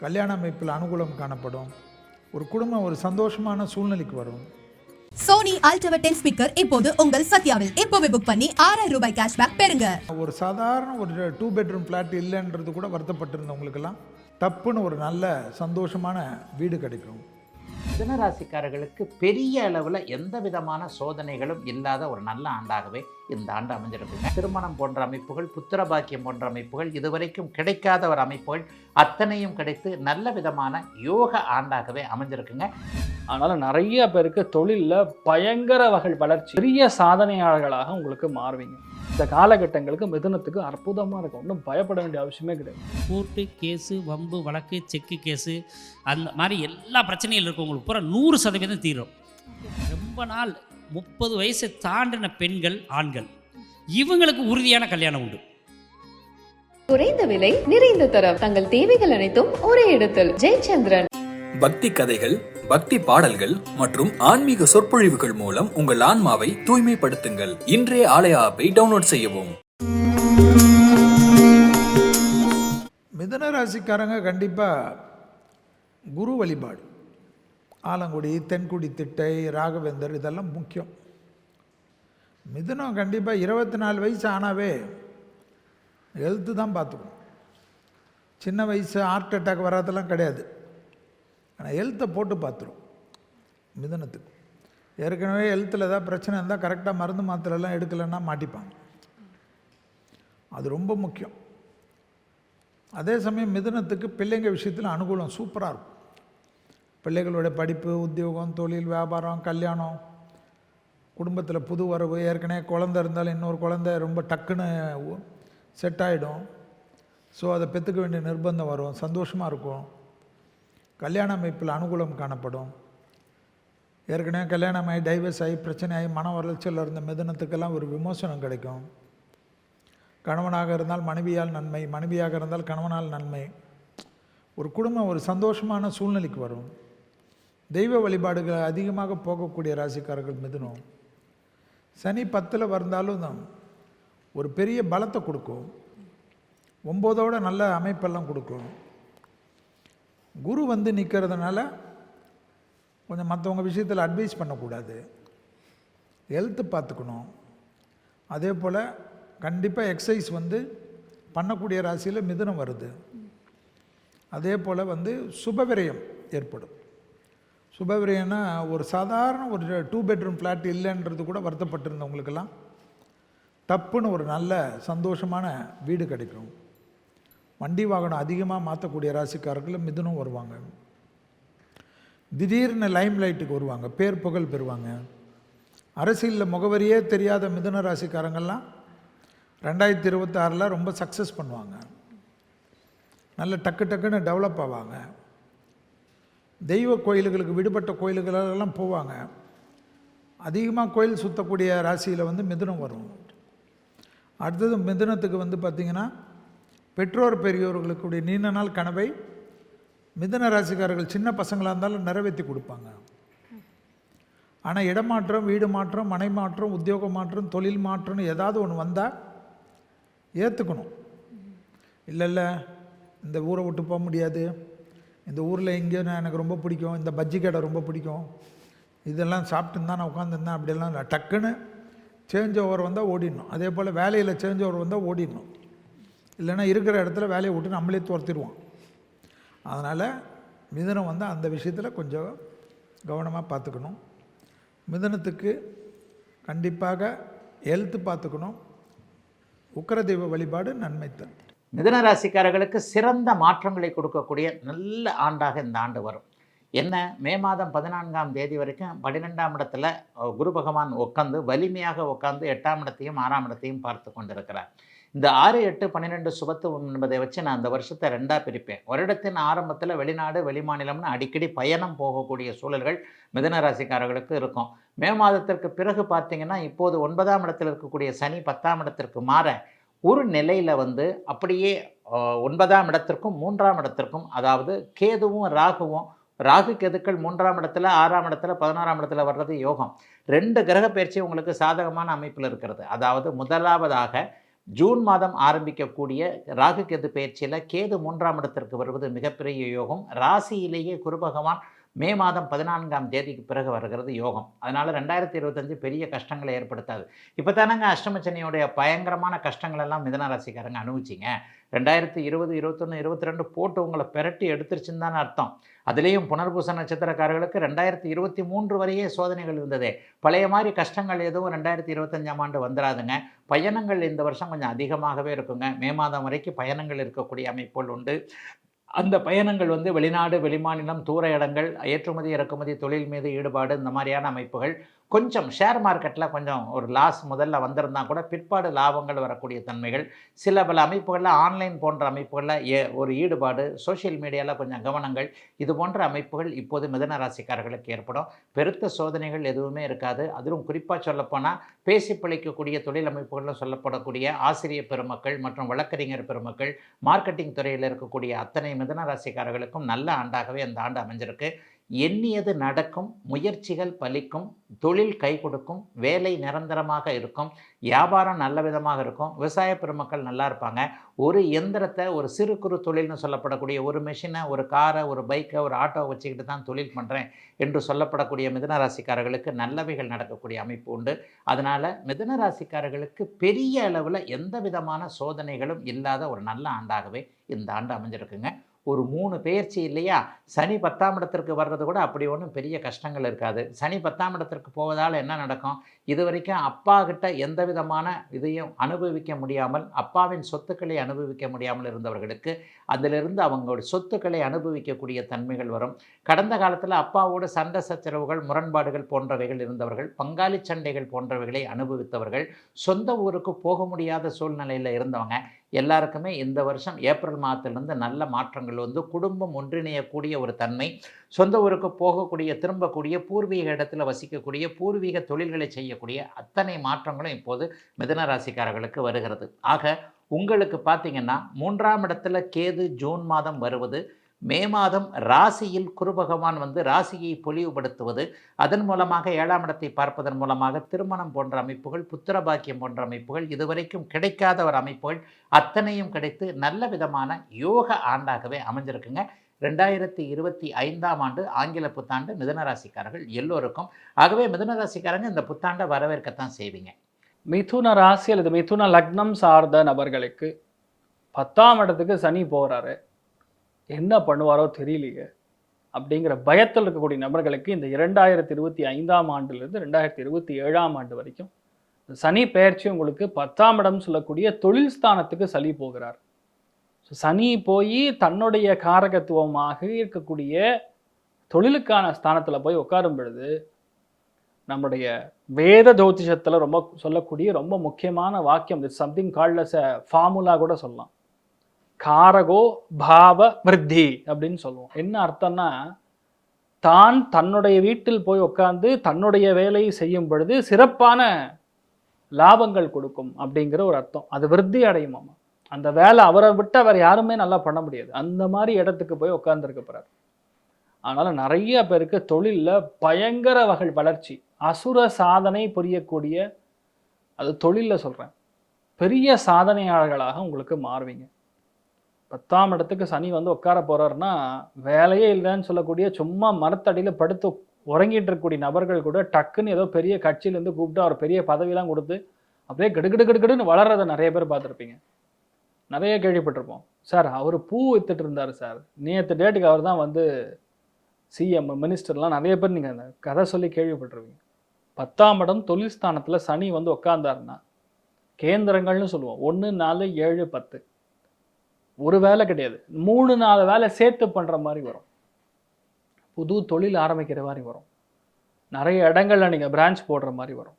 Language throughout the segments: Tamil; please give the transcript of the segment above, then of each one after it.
கல்யாண அமைப்பில் அனுகூலம் காணப்படும். ஒரு குடும்பம் ஒரு சந்தோஷமான சூழ்நிலைக்கு வரும். சோனி அல்ட்ரா டென் ஸ்பீக்கர் இப்போது உங்கள் சத்யாவில். இப்போவே புக் பண்ணி ஆறாயிரம் ரூபாய் கேஷ்பேக் பெறுங்க. ஒரு சாதாரண ஒரு டூ பெட்ரூம் ஃப்ளாட் இல்லைன்றது கூட வருத்தப்பட்டிருந்தவங்களுக்கெல்லாம் டப்புன்னு ஒரு நல்ல சந்தோஷமான வீடு கிடைக்கும். மிதனராசிக்காரர்களுக்கு பெரிய அளவில் எந்த விதமான சோதனைகளும் இல்லாத ஒரு நல்ல ஆண்டாகவே இந்த ஆண்டு அமைஞ்சிருக்குங்க. திருமணம் போன்ற அமைப்புகள் புத்திர பாக்கியம் போன்ற அமைப்புகள் இதுவரைக்கும் கிடைக்காத ஒரு அமைப்புகள் அத்தனையும் கிடைத்து நல்ல விதமான யோக ஆண்டாகவே அமைஞ்சிருக்குங்க. அதனால் நிறைய பேருக்கு தொழிலில் பயங்கர வகை வளர்ச்சி பெரிய சாதனையாளர்களாக உங்களுக்கு மாறுவீங்க. இந்த காலகட்டங்களுக்கு மிதுனத்துக்கு அற்புதமாக இருக்கும். ஒன்றும் பயப்பட வேண்டிய அவசியமே கிடையாது. கோர்ட்டு கேஸு வம்பு வழக்கு செக்கு கேஸு அந்த மாதிரி எல்லா பிரச்சனையும் இருக்கவங்களுக்கு பூரா நூறு சதவீதம் தீரும். ரொம்ப நாள் முப்பது வயசை தாண்டின பெண்கள் ஆண்கள். இவங்களுக்கு உறுதியான கல்யாணம் உண்டு. குறைந்த விலை நிறைந்த தரம். தங்கள் தேவைகள் அனைத்தும் ஒரே இடத்தில். ஜெயச்சந்திரன். பக்தி கதைகள் பக்தி பாடல்கள் மற்றும் ஆன்மீக சொற்பொழிவுகள் மூலம் உங்கள் ஆன்மாவை தூய்மைப்படுத்துங்கள். இன்றைய ஆலய ஆப்பை டவுன்லோட் செய்யவும். மிதன ராசிக்காரங்க கண்டிப்பாக குரு வழிபாடு. ஆலங்குடி தென்குடி திட்டை ராகவேந்தர் இதெல்லாம் முக்கியம். மிதுனம் கண்டிப்பாக இருபத்தி நாலு வயசு ஆனாவே ஹெல்த்து தான் பார்த்துக்கணும். சின்ன வயசு ஹார்ட் அட்டாக் வராதெல்லாம் கிடையாது. ஆனால் ஹெல்த்தை போட்டு பார்த்துரும். மிதனத்துக்கு. ஏற்கனவே ஹெல்த்தில் ஏதாவது பிரச்சனை இருந்தால் கரெக்டாக மருந்து மாத்திரைலாம் எடுக்கலைன்னா மாட்டிப்பாங்க. அது ரொம்ப முக்கியம். அதே சமயம் மிதுனத்துக்கு பிள்ளைங்க விஷயத்தில் அனுகூலம் சூப்பராக இருக்கும். பிள்ளைகளோட படிப்பு உத்தியோகம் தொழில் வியாபாரம் கல்யாணம் குடும்பத்தில் புது வரவு ஏற்கனவே குழந்த இருந்தாலும் இன்னொரு குழந்த ரொம்ப டக்குன்னு செட் ஆகிடும் ஸோ அதை பெற்றுக்க வேண்டிய நிர்பந்தம் வரும் சந்தோஷமாக இருக்கும். கல்யாண அமைப்பில் அனுகூலம் காணப்படும். ஏற்கனவே கல்யாணம் ஆகி டைவர்ஸ் ஆகி பிரச்சனை ஆகி மன வளர்ச்சியில் இருந்த மிதனத்துக்கெல்லாம் ஒரு விமோசனம் கிடைக்கும். கணவனாக இருந்தால் மனைவியால் நன்மை மனைவியாக இருந்தால் கணவனால் நன்மை. ஒரு குடும்பம் ஒரு சந்தோஷமான சூழ்நிலைக்கு வரும். தெய்வ வழிபாடுகள் அதிகமாக போகக்கூடிய ராசிக்காரர்கள் மிதுனம். சனி பத்தில் வந்தாலும் தான் ஒரு பெரிய பலத்தை கொடுக்கும். ஒம்போதோட நல்ல அமைப்பெல்லாம் கொடுக்கும். குரு வந்து நிற்கிறதுனால கொஞ்சம் மற்றவங்க விஷயத்தில் அட்வைஸ் பண்ணக்கூடாது. ஹெல்த்து பார்த்துக்கணும். அதே போல் கண்டிப்பாக எக்ஸசைஸ் வந்து பண்ணக்கூடிய ராசியில் மிதுனம் வருது. அதே போல் வந்து சுபவிரயம் ஏற்படும். சுபவிரயம்னா ஒரு சாதாரண ஒரு டூ பெட்ரூம் ஃப்ளாட் இல்லைன்றது கூட வருத்தப்பட்டிருந்தவங்களுக்கெல்லாம் டப்புன்னு ஒரு நல்ல சந்தோஷமான வீடு கிடைக்கும். வண்டி வாகனம் அதிகமாக மாற்றக்கூடிய ராசிக்காரர்கள் மிதுனம் வருவாங்க. திடீர்னு லைம் லைட்டுக்கு வருவாங்க பேர் புகழ் பெறுவாங்க. அரசியலில் முகவரியே தெரியாத மிதுன ராசிக்காரங்கள்லாம் ரெண்டாயிரத்தி இருபத்தாறில் ரொம்ப சக்ஸஸ் பண்ணுவாங்க. நல்ல டக்கு டக்குன்னு டெவலப் ஆவாங்க. தெய்வ கோயில்களுக்கு விடுபட்ட கோயில்களெல்லாம் போவாங்க. அதிகமாக கோயில் சுற்றக்கூடிய ராசியில் வந்து மிதுனம் வரும். அடுத்தது மிதுனத்துக்கு வந்து பார்த்திங்கன்னா பெற்றோர் பெரியோர்களுக்குடைய நீண்ட நாள் கனவை மிதுன ராசிக்காரர்கள் சின்ன பசங்களாக இருந்தாலும் நிறைவேற்றி கொடுப்பாங்க. ஆனால் இடமாற்றம் வீடு மாற்றம் மனை மாற்றம் உத்தியோக மாற்றம் தொழில் மாற்றம்னு ஏதாவது ஒன்று வந்தால் ஏற்றுக்கணும் இல்லை இல்லை இந்த ஊரை விட்டு போக முடியாது. இந்த ஊரில் எங்கேயோ நான் எனக்கு ரொம்ப பிடிக்கும். இந்த பஜ்ஜி கடை ரொம்ப பிடிக்கும். இதெல்லாம் சாப்பிட்டுன்னு தான் நான் உட்காந்துருந்தேன் அப்படியெல்லாம் இல்லை. டக்குன்னு சேஞ்ச் ஓவர் வந்தால் ஓடிடணும். அதே போல் வேலையில் சேஞ்ச் ஓவர் வந்தால் ஓடிடணும். இல்லைன்னா இருக்கிற இடத்துல வேலையை விட்டு நம்மளே துரத்திடுவோம். அதனால் மிதனம் வந்து அந்த விஷயத்தில் கொஞ்சம் கவனமாக பார்த்துக்கணும். மிதனத்துக்கு கண்டிப்பாக ஹெல்த்து பார்த்துக்கணும். உக்கர தெய்வ வழிபாடு நன்மை தான் மிதன ராசிக்காரர்களுக்கு சிறந்த மாற்றங்களை கொடுக்கக்கூடிய நல்ல ஆண்டாக இந்த ஆண்டு வரும். என்ன? மே மாதம் பதினான்காம் தேதி வரைக்கும் பன்னிரெண்டாம் இடத்துல குரு பகவான் உட்காந்து வலிமையாக உட்காந்து எட்டாம் இடத்தையும் ஆறாம் இடத்தையும் பார்த்து கொண்டிருக்கிறார். இந்த ஆறு எட்டு பன்னிரெண்டு சுபத்து என்பதை வச்சு நான் அந்த வருஷத்தை ரெண்டாக பிரிப்பேன். வருடத்தின் ஆரம்பத்தில் வெளிநாடு வெளிமாநிலம்னு அடிக்கடி பயணம் போகக்கூடிய சூழல்கள் மிதன ராசிக்காரர்களுக்கு இருக்கும். மே மாதத்திற்கு பிறகு பார்த்தீங்கன்னா இப்போது ஒன்பதாம் இடத்தில் இருக்கக்கூடிய சனி பத்தாம் இடத்திற்கு மாற ஒரு நிலையில் வந்து அப்படியே ஒன்பதாம் இடத்திற்கும் மூன்றாம் இடத்திற்கும் அதாவது கேதுவும் ராகுவும் ராகு கேதுக்கள் மூன்றாம் இடத்துல ஆறாம் இடத்துல பதினாறாம் இடத்துல வர்றது யோகம். ரெண்டு கிரக பயிற்சி உங்களுக்கு சாதகமான அமைப்பில் இருக்கிறது. அதாவது முதலாவதாக ஜூன் மாதம் ஆரம்பிக்கக்கூடிய ராகு கேது பயிற்சியில் கேது மூன்றாம் இடத்திற்கு வருவது மிகப்பெரிய யோகம். ராசியிலேயே குரு பகவான் மே மாதம் பதினான்காம் தேதிக்கு பிறகு வருகிறது யோகம். அதனால் ரெண்டாயிரத்தி இருபத்தஞ்சு பெரிய கஷ்டங்களை ஏற்படுத்தாது. இப்போ தானங்க அஷ்டமச்சனியோடைய பயங்கரமான கஷ்டங்கள் எல்லாம் மிதன ராசிக்காரங்க அனுபவிச்சிங்க. ரெண்டாயிரத்தி இருபது இருபத்தொன்று இருபத்தி ரெண்டு போட்டு உங்களை பெரட்டி எடுத்துருச்சுன்னு தானே அர்த்தம். அதுலேயும் புனர்பூச நட்சத்திரக்காரர்களுக்கு ரெண்டாயிரத்தி இருபத்தி மூன்று வரையே சோதனைகள் இருந்ததே. பழைய மாதிரி கஷ்டங்கள் எதுவும் ரெண்டாயிரத்தி இருபத்தஞ்சாம் ஆண்டு வந்துடாதுங்க பயணங்கள் இந்த வருஷம் கொஞ்சம் அதிகமாகவே இருக்குங்க. மே மாதம் வரைக்கும் பயணங்கள் இருக்கக்கூடிய அமைப்புகள் உண்டு. அந்த பயணங்கள் வந்து வெளிநாடு வெளிமாநிலம் தூர இடங்கள் ஏற்றுமதி இறக்குமதி தொழில் மீது ஈடுபாடு இந்த மாதிரியான அமைப்புகள் கொஞ்சம் ஷேர் மார்க்கெட்டில் கொஞ்சம் ஒரு லாஸ் முதல்ல வந்திருந்தா கூட பிற்பாடு லாபங்கள் வரக்கூடிய தன்மைகள். சில பல அமைப்புகளில் ஆன்லைன் போன்ற அமைப்புகளில் ஏ ஒரு ஈடுபாடு சோஷியல் மீடியாவில் கொஞ்சம் கவனங்கள் இது போன்ற அமைப்புகள் இப்போது மிதன ராசிக்காரர்களுக்கு ஏற்படும். பெருத்த சோதனைகள் எதுவுமே இருக்காது. அதிலும் குறிப்பாக சொல்லப்போனால் பேசி பிழைக்கக்கூடிய தொழில் அமைப்புகளில் சொல்லப்படக்கூடிய ஆசிரியர் பெருமக்கள் மற்றும் வழக்கறிஞர் பெருமக்கள் மார்க்கெட்டிங் துறையில் இருக்கக்கூடிய அத்தனை மிதன ராசிக்காரர்களுக்கும் நல்ல ஆண்டாகவே அந்த ஆண்டு அமைஞ்சிருக்கு. எண்ணியது நடக்கும் முயற்சிகள் பலிக்கும் தொழில் கை கொடுக்கும் வேலை நிரந்தரமாக இருக்கும் வியாபாரம் நல்ல விதமாக இருக்கும் விவசாய பெருமக்கள் நல்லா இருப்பாங்க. ஒரு எந்திரத்தை ஒரு சிறு குறு தொழில்னு சொல்லப்படக்கூடிய ஒரு மிஷினை ஒரு காரை ஒரு பைக்கை ஒரு ஆட்டோவை வச்சுக்கிட்டு தான் தொழில் பண்ணுறேன் என்று சொல்லப்படக்கூடிய மிதன ராசிக்காரர்களுக்கு நல்லவைகள் நடக்கக்கூடிய அமைப்பு உண்டு. அதனால் மிதன ராசிக்காரர்களுக்கு பெரிய அளவில் எந்த விதமான சோதனைகளும் இல்லாத ஒரு நல்ல ஆண்டாகவே இந்த ஆண்டு அமைஞ்சிருக்குங்க. ஒரு மூணு பெயர்ச்சி இல்லையா? சனி பத்தாம் இடத்திற்கு வர்றது கூட அப்படி ஒன்றும் பெரிய கஷ்டங்கள் இருக்காது. சனி பத்தாம் இடத்திற்கு போவதால் என்ன நடக்கும்? இது வரைக்கும் அப்பா கிட்ட எந்த விதமான இதையும் அனுபவிக்க முடியாமல் அப்பாவின் சொத்துக்களை அனுபவிக்க முடியாமல் இருந்தவர்களுக்கு அதிலிருந்து அவங்களுடைய சொத்துக்களை அனுபவிக்கக்கூடிய தன்மைகள் வரும். கடந்த காலத்தில் அப்பாவோடு சண்டை சச்சரவுகள் முரண்பாடுகள் போன்றவைகள் இருந்தவர்கள் பங்காளி சண்டைகள் போன்றவைகளை அனுபவித்தவர்கள் சொந்த ஊருக்கு போக முடியாத சூழ்நிலையில் இருந்தவங்க. எல்லாருக்குமே இந்த வருஷம் ஏப்ரல் மாதத்திலிருந்து நல்ல மாற்றங்கள் வந்து குடும்பம் ஒன்றிணையக்கூடிய ஒரு தன்மை சொந்த ஊருக்கு போகக்கூடிய திரும்பக்கூடிய பூர்வீக இடத்துல வசிக்கக்கூடிய பூர்வீக தொழில்களை செய்யக்கூடிய அத்தனை மாற்றங்களும் இப்போது மிதன ராசிக்காரர்களுக்கு வருகிறது. ஆக உங்களுக்கு பார்த்திங்கன்னா மூன்றாம் இடத்துல கேது ஜூன் மாதம் வருவது மே மாதம் ராசியில் குரு பகவான் வந்து ராசியை பொலிவுபடுத்துவது அதன் மூலமாக ஏழாம் இடத்தை பார்ப்பதன் மூலமாக திருமணம் போன்ற அமைப்புகள் புத்திர பாக்கியம் போன்ற அமைப்புகள் இதுவரைக்கும் கிடைக்காத ஒரு அமைப்புகள் அத்தனையும் கிடைத்து நல்ல விதமான யோக ஆண்டாகவே அமைஞ்சிருக்குங்க. ரெண்டாயிரத்தி இருபத்தி ஐந்தாம் ஆண்டு ஆங்கில புத்தாண்டு மிதனராசிக்காரர்கள் எல்லோருக்கும். ஆகவே மிதனராசிக்காரங்க இந்த புத்தாண்டை வரவேற்கத்தான் செய்வீங்க. மிதுன ராசி அல்லது மிதுன லக்னம் சார்ந்த நபர்களுக்கு பத்தாம் இடத்துக்கு சனி போகிறாரு என்ன பண்ணுவாரோ தெரியலையே. அப்படிங்கிற பயத்தில் இருக்கக்கூடிய நபர்களுக்கு இந்த இரண்டாயிரத்தி இருபத்தி ஐந்தாம் ஆண்டுலேருந்து ரெண்டாயிரத்தி இருபத்தி ஏழாம் ஆண்டு வரைக்கும் சனி பெயர்ச்சி உங்களுக்கு பத்தாம் இடம் சொல்லக்கூடிய தொழில் ஸ்தானத்துக்கு சளி போகிறார். ஸோ சனி போய் தன்னுடைய காரகத்துவமாக இருக்கக்கூடிய தொழிலுக்கான ஸ்தானத்தில் போய் உட்காரும் பொழுது நம்முடைய வேத ஜோதிஷத்தில் ரொம்ப சொல்லக்கூடிய ரொம்ப முக்கியமான வாக்கியம் it's something called as a formula கூட சொல்லலாம். காரகோ பாவ விருத்தி அப்படின்னு சொல்லுவோம். என்ன அர்த்தம்னா தான் தன்னுடைய வீட்டில் போய் உட்காந்து தன்னுடைய வேலையை செய்யும் பொழுது சிறப்பான லாபங்கள் கொடுக்கும் அப்படிங்கிற ஒரு அர்த்தம். அது விருத்தி அடையுமாமா அந்த வேலை அவரை விட்டு அவர் யாருமே நல்லா பண்ண முடியாது. அந்த மாதிரி இடத்துக்கு போய் உட்காந்துருக்க போறார். அதனால நிறைய பேருக்கு தொழிலில் பயங்கர வகை வளர்ச்சி அசுர சாதனை புரியக்கூடிய அது தொழிலில் சொல்கிறேன் பெரிய சாதனையாளர்களாக உங்களுக்கு மாறுவீங்க. பத்தாம் இடத்துக்கு சனி வந்து உட்கார போகிறாருன்னா வேலையே இல்லைன்னு சொல்லக்கூடிய சும்மா மரத்தடியில் படுத்து உறங்கிட்டு இருக்கக்கூடிய நபர்கள் கூட டக்குன்னு ஏதோ பெரிய கட்சியிலேருந்து கூப்பிட்டு அவர் பெரிய பதவியெலாம் கொடுத்து அப்படியே கிடுகிடு கிடுகிடுன்னு வளர்றதை நிறைய பேர் பார்த்துருப்பீங்க. நிறைய கேள்விப்பட்டிருப்போம். சார் அவர் பூ வித்துட்டு இருந்தார் சார். நேற்று டேட்டுக்கு அவர் தான் வந்து சிஎம் மினிஸ்டர்லாம் நிறைய பேர் நீங்கள் அந்த கதை சொல்லி கேள்விப்பட்டிருப்பீங்க. பத்தாம் இடம் தொழில் ஸ்தானத்தில் சனி வந்து உட்காந்தாருன்னா கேந்திரங்கள்னு சொல்லுவோம். ஒன்று நாலு ஏழு பத்து. ஒரு வேலை கிடையாது. மூணு நாலு வேலை சேர்த்து பண்ணுற மாதிரி வரும். புது தொழில் ஆரம்பிக்கிற மாதிரி வரும். நிறைய இடங்கள்ல நீங்கள் பிரான்ச் போடுற மாதிரி வரும்.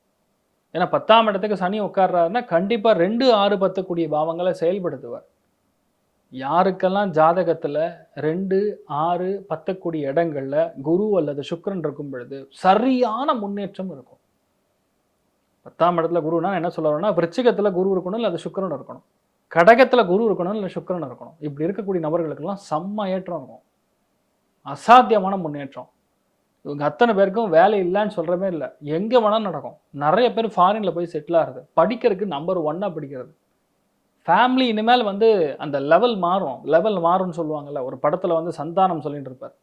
ஏன்னா பத்தாம் இடத்துக்கு சனி உட்கார்றாருன்னா கண்டிப்பாக ரெண்டு ஆறு பத்தக்கூடிய பாவங்களை செயல்படுத்துவார். யாருக்கெல்லாம் ஜாதகத்தில் ரெண்டு ஆறு பத்தக்கூடிய இடங்கள்ல குரு அல்லது சுக்கரன் இருக்கும் பொழுது சரியான முன்னேற்றம் இருக்கும். பத்தாம் இடத்துல குருனா என்ன சொல்ல வரேன்னா விருச்சிகத்தில் குரு இருக்கணும் இல்லை அது சுக்கிரன் இருக்கணும். கடகத்தில் குரு இருக்கணும் இல்லை சுக்கரன் இருக்கணும். இப்படி இருக்கக்கூடிய நபர்களுக்கெல்லாம் செம்ம ஏற்றம் இருக்கும். அசாத்தியமான முன்னேற்றம். இவங்க அத்தனை பேருக்கும் வேலை இல்லைன்னு சொல்கிறமே இல்லை. எங்கே வேணாலும் நடக்கும். நிறைய பேர் ஃபாரினில் போய் செட்டில் ஆகுது படிக்கிறதுக்கு நம்பர் ஒன்னாக படிக்கிறது. ஃபேமிலி இனிமேல் வந்து அந்த லெவல் மாறும். லெவல் மாறும்னு சொல்லுவாங்கள்ல ஒரு படத்தில் வந்து சந்தானம் சொல்லிட்டு இருப்பார்.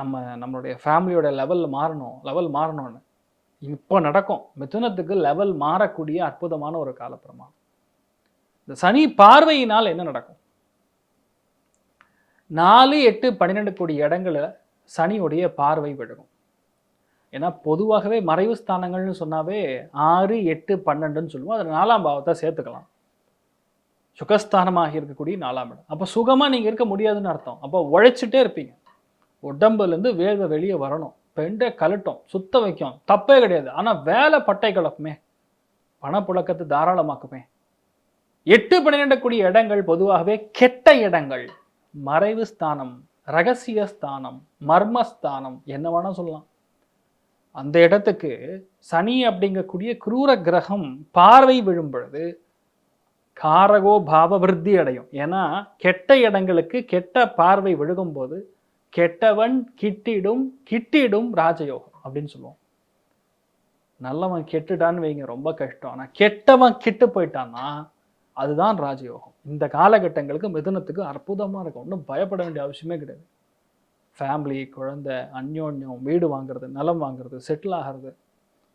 நம்ம நம்மளுடைய ஃபேமிலியோட லெவல் மாறணும். லெவல் மாறணும்னு. இப்போ நடக்கும். மிதுனத்துக்கு லெவல் மாறக்கூடிய அற்புதமான ஒரு காலப்பிரமாணம். இந்த சனி பார்வையினால் என்ன நடக்கும்? நாலு எட்டு பன்னிரெண்டு கோடி இடங்களில் சனியுடைய பார்வை விழுகும். ஏன்னா பொதுவாகவே மறைவு ஸ்தானங்கள்னு சொன்னாவே ஆறு எட்டு பன்னெண்டுன்னு சொல்லுவோம். அதில் நாலாம் பாவத்தை சேர்த்துக்கலாம். சுகஸ்தானமாக இருக்கக்கூடிய நாலாம் இடம். அப்போ சுகமாக நீங்கள் இருக்க முடியாதுன்னு அர்த்தம். அப்போ உழைச்சிட்டே இருப்பீங்க. உடம்புலேருந்து வேர்வை வெளியே வரணும். பெண்டை கலட்டும் சுத்த வைக்கும். தப்பே கிடையாது. ஆனால் வேலை பட்டை கலப்புமே பணப்புழக்கத்தை தாராளமாக்குமே. எட்டு பன்னிரெண்டு இடங்கள் பொதுவாகவே கெட்ட இடங்கள். மறைவு ஸ்தானம் ரகசிய ஸ்தானம் மர்மஸ்தானம் என்ன வேணா சொல்லலாம். அந்த இடத்துக்கு சனி அப்படிங்கக்கூடிய குரூர கிரகம் பார்வை விழும் பொழுது காரகோ பாவ விருத்தி அடையும். ஏன்னா கெட்ட இடங்களுக்கு கெட்ட பார்வை விழுகும் போது கெட்டவன் கிட்டிடும் கிட்டிடும் ராஜயோகம் அப்படின்னு சொல்லுவோம். நல்லவன் கெட்டுட்டான்னு வைங்க ரொம்ப கஷ்டம். ஆனால் கெட்டவன் கெட்டு போயிட்டான்னா அதுதான் ராஜயோகம். இந்த காலகட்டங்களுக்கு மிதுனத்துக்கு அற்புதமாக இருக்கும். ஒன்றும் பயப்பட வேண்டிய அவசியமே கிடையாது. ஃபேமிலி குழந்தை அந்யோன்யம் வீடு வாங்குறது நிலம் வாங்குறது செட்டில் ஆகிறது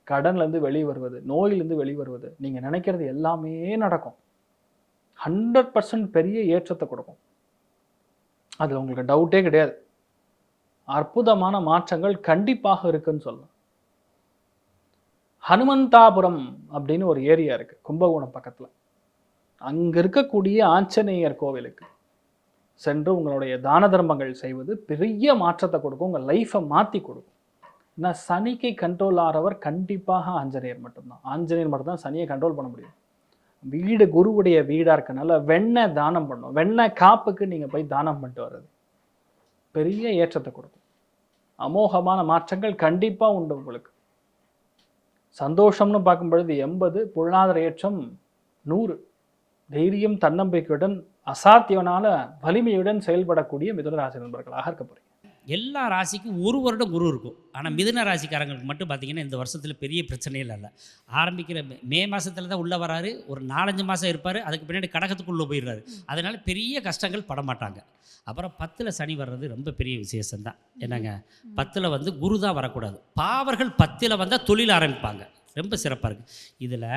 கடன்லேருந்து வெளியே வருவது நோயிலேருந்து வெளியே வருவது நீங்கள் நினைக்கிறது எல்லாமே நடக்கும். ஹண்ட்ரட் பர்சன்ட் பெரிய ஏற்றத்தை கொடுக்கும். அதில் உங்களுக்கு டவுட்டே கிடையாது. அற்புதமான மாற்றங்கள் கண்டிப்பாக இருக்குன்னு சொல்லலாம். ஹனுமந்தாபுரம் அப்படின்னு ஒரு ஏரியா இருக்குது கும்பகோணம் பக்கத்தில். அங்கே இருக்கக்கூடிய ஆஞ்சநேயர் கோவிலுக்கு சென்று உங்களுடைய தான தர்மங்கள் செய்வது பெரிய மாற்றத்தை கொடுக்கும். உங்கள் லைஃப்பை மாற்றி கொடுக்கும். ஏன்னா சனிக்கு கண்ட்ரோல் ஆகிறவர் கண்டிப்பாக ஆஞ்சநேயர் மட்டும்தான். ஆஞ்சநேயர் மட்டும்தான் சனியை கண்ட்ரோல் பண்ண முடியும். வீடு குருவுடைய வீடாக இருக்கனால வெண்ணெய் தானம் பண்ணும். வெண்ணெய் காப்புக்கு நீங்கள் போய் தானம் பண்ணிட்டு வர்றது பெரிய ஏற்றத்தை கொடுக்கும். அமோகமான மாற்றங்கள் கண்டிப்பாக உண்டு உங்களுக்கு. சந்தோஷம்னு பார்க்கும் பொழுது எண்பது பொருளாதார ஏற்றம் நூறு. தைரியம் தன்னம்பிக்கையுடன் அசாத்தியனால வலிமையுடன் செயல்படக்கூடிய மிதுன ராசி நண்பர்களாக இருக்க போகிறீங்க எல்லா ராசிக்கும் ஒரு வருடம் குரு இருக்கும். ஆனால் மிதுன ராசிக்காரங்களுக்கு மட்டும் பார்த்தீங்கன்னா இந்த வருஷத்தில் பெரிய பிரச்சனையில் இல்லை. ஆரம்பிக்கிற மே- மே மாதத்தில் தான் உள்ளே வராரு. ஒரு நாலஞ்சு மாதம் இருப்பார். அதுக்கு பின்னாடி கடகத்துக்குள்ளே போயிடுறாரு. அதனால் பெரிய கஷ்டங்கள் படமாட்டாங்க அப்புறம் பத்தில் சனி வர்றது ரொம்ப பெரிய விசேஷம்தான் என்னங்க? பத்தில் வந்து குரு தான் வரக்கூடாது. பாவர்கள் பத்தில் வந்தால் தொழில் ஆரம்பிப்பாங்க. ரொம்ப சிறப்பாக இருக்குது இதில்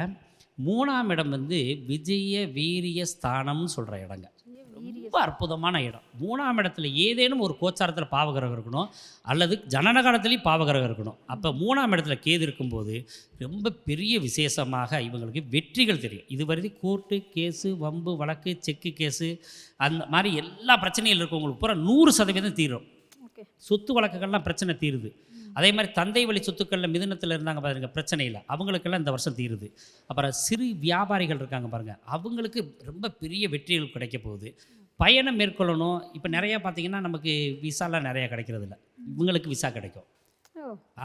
மூணாம் இடம் வந்து விஜய வீரிய ஸ்தானம்னு சொல்கிற இடங்க. ரொம்ப அற்புதமான இடம். மூணாம் இடத்துல ஏதேனும் ஒரு கோச்சாரத்தில் பாவகிரகம் இருக்கணும் அல்லது ஜனனகாலத்துலேயும் பாவகிரகம் இருக்கணும். அப்போ மூணாம் இடத்துல கேது இருக்கும்போது ரொம்ப பெரிய விசேஷமாக இவங்களுக்கு வெற்றிகள் தெரியும். இதுவரை கோர்ட்டு கேஸு வம்பு வழக்கு செக்கு கேஸு அந்த மாதிரி எல்லா பிரச்சனைகள் இருக்கவங்களுக்கு பூரா நூறு சதவீதம் தீரும். சொத்து வழக்குகள்லாம் பிரச்சனை தீருது. அதே மாதிரி தந்தை வழி சொத்துக்களில் மிதுனத்தில் இருந்தாங்க பாருங்க பிரச்சனை இல்லை அவங்களுக்கெல்லாம் இந்த வருஷம் தீருது. அப்புறம் சிறு வியாபாரிகள் இருக்காங்க பாருங்க அவங்களுக்கு ரொம்ப பெரிய வெற்றிகள் கிடைக்க போகுது. பயணம் மேற்கொள்ளணும். இப்போ நிறையா பார்த்தீங்கன்னா நமக்கு விசாலாம் நிறையா கிடைக்கிறது இல்ல இவங்களுக்கு விசா கிடைக்கும்.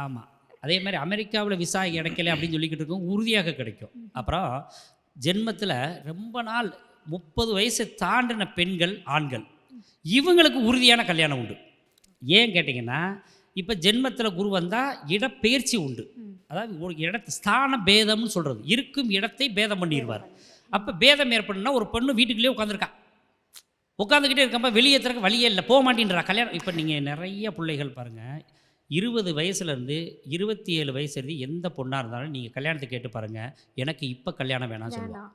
ஆமாம் அதே மாதிரி அமெரிக்காவில் விசா கிடைக்கல அப்படின்னு சொல்லிக்கிட்டு இருக்கோம் உறுதியாக கிடைக்கும். அப்புறம் ஜென்மத்தில் ரொம்ப நாள் முப்பது வயசை தாண்டின பெண்கள் ஆண்கள். இவங்களுக்கு உறுதியான கல்யாணம் உண்டு. ஏன் கேட்டிங்கன்னா இப்போ ஜென்மத்தில் குரு வந்தால் இடப்பெயர்ச்சி உண்டு. அதாவது ஒரு இடத்து ஸ்தான பேதம்னு சொல்கிறது இருக்கும் இடத்தை பேதம் பண்ணிடுவார். அப்போ பேதம் ஏற்படுனா ஒரு பொண்ணு வீட்டுக்குள்ளேயே உட்காந்துருக்கா உட்காந்துக்கிட்டே இருக்கப்ப வெளியே திறக்க வழியே இல்லை. போக மாட்டேன்றா. கல்யாணம் இப்போ நீங்கள் நிறைய பிள்ளைகள் பாருங்கள் இருபது வயசுலேருந்து இருபத்தி ஏழு வயசு இருந்து எந்த பொண்ணாக இருந்தாலும் நீங்கள் கல்யாணத்தை கேட்டு பாருங்கள் எனக்கு இப்போ கல்யாணம் வேணாம்னு சொல்லுவாங்க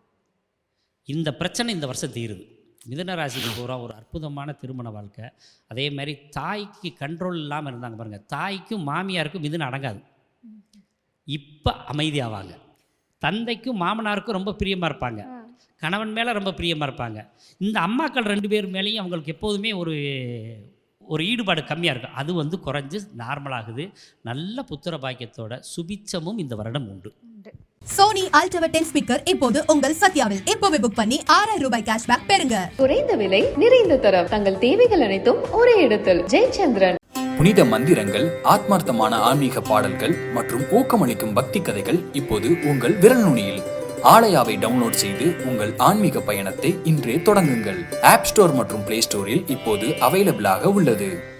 இந்த பிரச்சனை இந்த வருஷம் தீருது. மிதுன ராசிக்கு பூரா ஒரு அற்புதமான திருமண வாழ்க்கை. அதே மாதிரி தாய்க்கு கண்ட்ரோல் இல்லாமல் இருந்தாங்க பாருங்கள் தாய்க்கும் மாமியாருக்கும் மிதுன அடங்காது. இப்போ அமைதியாவாங்க. தந்தைக்கும் மாமனாருக்கும் ரொம்ப பிரியமாக இருப்பாங்க. கணவன் மேலே ரொம்ப பிரியமாக இருப்பாங்க. இந்த அம்மாக்கள் ரெண்டு பேர் மேலேயும் அவங்களுக்கு எப்போதுமே ஒரு ஒரு ஈடுபாடு கம்மியாக இருக்கும். அது வந்து குறைஞ்சு நார்மலாகுது நல்ல புத்திர பாக்கியத்தோட சுபிச்சமும் இந்த வருடம் உண்டு. சோனி அல்டவர் டென் ஸ்பீக்கர் இப்போது உங்கள் சத்யாவில். இப்போவே புக் பண்ணி ஆறாயிரம் ரூபாய் கேஷ்பேக் பெறுங்க. குறைந்த விலை நிறைந்த தரம். தங்கள் தேவைகள் அனைத்தும் ஒரே இடத்தில். ஜெயச்சந்திரன். புனித மந்திரங்கள் ஆத்மார்த்தமான ஆன்மீக பாடல்கள் மற்றும் ஊக்கமளிக்கும் பக்தி கதைகள் இப்போது உங்கள் விரல் நுனியில். ஆலயாவை டவுன்லோட் செய்து உங்கள் ஆன்மீக பயணத்தை இன்றே தொடங்குங்கள். ஆப் ஸ்டோர் மற்றும் பிளே ஸ்டோரில் இப்போது அவைலபிளாக உள்ளது.